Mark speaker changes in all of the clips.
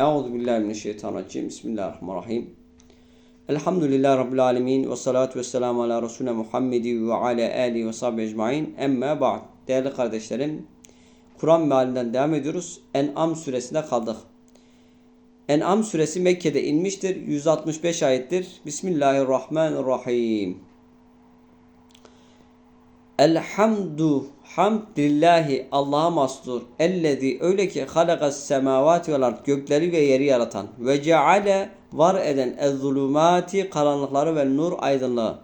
Speaker 1: Euzu billahi mineşşeytanirracim. Bismillahirrahmanirrahim. Elhamdülillahi Rabbil alemin ve salatu ve selamu ala Resulüne Muhammedi ve ala alihi ve sahbihi ecmain. Emme ba'd. Değerli kardeşlerim, Kur'an mealinden devam ediyoruz. En'am suresinde kaldık. En'am suresi Mekke'de inmiştir. 165 ayettir. Bismillahirrahmanirrahim. Elhamdu hamd lillahi Allah'a mastur. Ellezî öyle ki halakas semavati vel ard gökleri ve yeri yaratan ve ceale var eden ez-zulumati karanlıkları ve nur aydınlığı.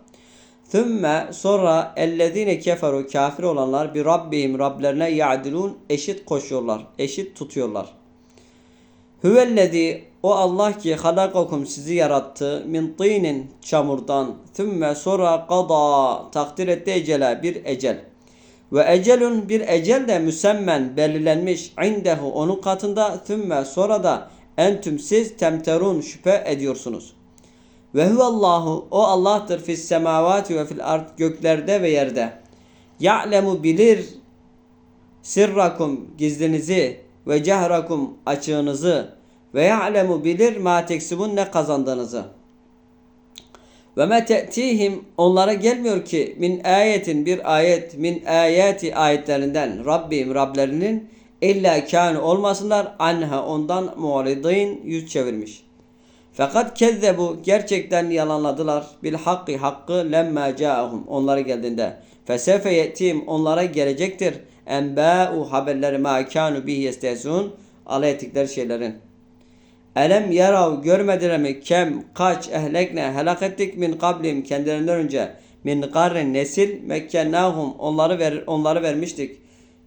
Speaker 1: Thümme sonra ellezine keferu kafir olanlar bir Rabbihim Rablerine ya'dilun eşit koşuyorlar, eşit tutuyorlar. Hüvellezî o Allah ki halakakum sizi yarattı min tînin çamurdan thümme sonra kada takdir etti ecele bir ecel. Ve ecelun bir ecel de müsemmen belirlenmiş indehu onun katında thümme sonra da entüm siz temterun şüphe ediyorsunuz. Ve huvallahu o Allah'tır fis semavati ve fil ard göklerde ve yerde. Ya'lemu bilir sirrakum gizlinizi ve cehrakum açığınızı ve ya'lemu bilir ma teksibun ne kazandığınızı. Ve me te'tihim onlara gelmiyor ki min ayetin bir ayet min ayeti ayetlerinden Rabbim Rablerinin illa kânu olmasınlar anha ondan mu'ridin yüz çevirmiş. Fakat kezzebu gerçekten yalanladılar bil hakkı hakkı lemma caahum onlara geldiğinde. Fesefe yetim onlara gelecektir. Enbâ'u haberleri ma kânu bihi yestehzun alay ettikleri şeylerin. Elem yarav görmediler mi kem kaç ehlekne helak ettik min kablim kendilerinden önce min garren nesil mekkennahum onları ver, onları vermiştik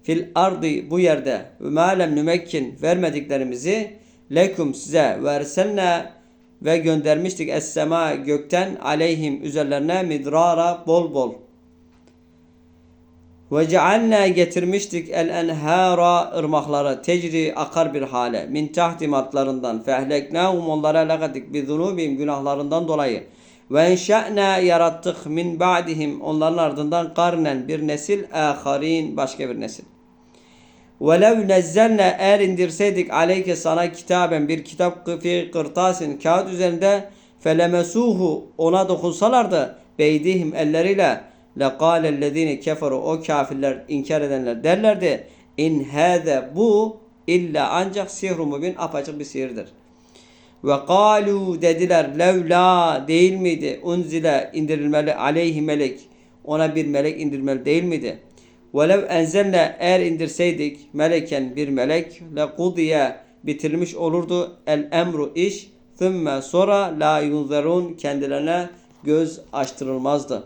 Speaker 1: fil ardı bu yerde ve malem nümekkin vermediklerimizi lekum size verselne ve göndermiştik es gökten aleyhim üzerlerine midrara bol bol. Ve cealna getirmiştik el enhara ırmakları tecri akar bir hale min tahti matlarından fehleknahum onlara lagadik bi zunubim günahlarından dolayı ve enşa'na yarattık min ba'dihim onların ardından karnen bir nesil aharin başka bir nesil. Velev nezzelne eğer indirseydik aleyke sana kitaben bir kitap fi kırtasin kağıt üzerinde felemesuhu ona dokunsalardı beydihim elleriyle lekâlellezîne keferu o kafirler inkar edenler derlerdi in hâze bu illa ancak sihru mubin apaçık bir sihirdir. Ve kalu dediler levla değil miydi unzile indirilmeli aleyhi melek ona bir melek indirilmeli değil miydi? Velev enzelne eğer indirseydik meleken bir melek le kudiye bitirilmiş olurdu el emru iş thümme sonra la yunzerun kendilerine göz açtırılmazdı.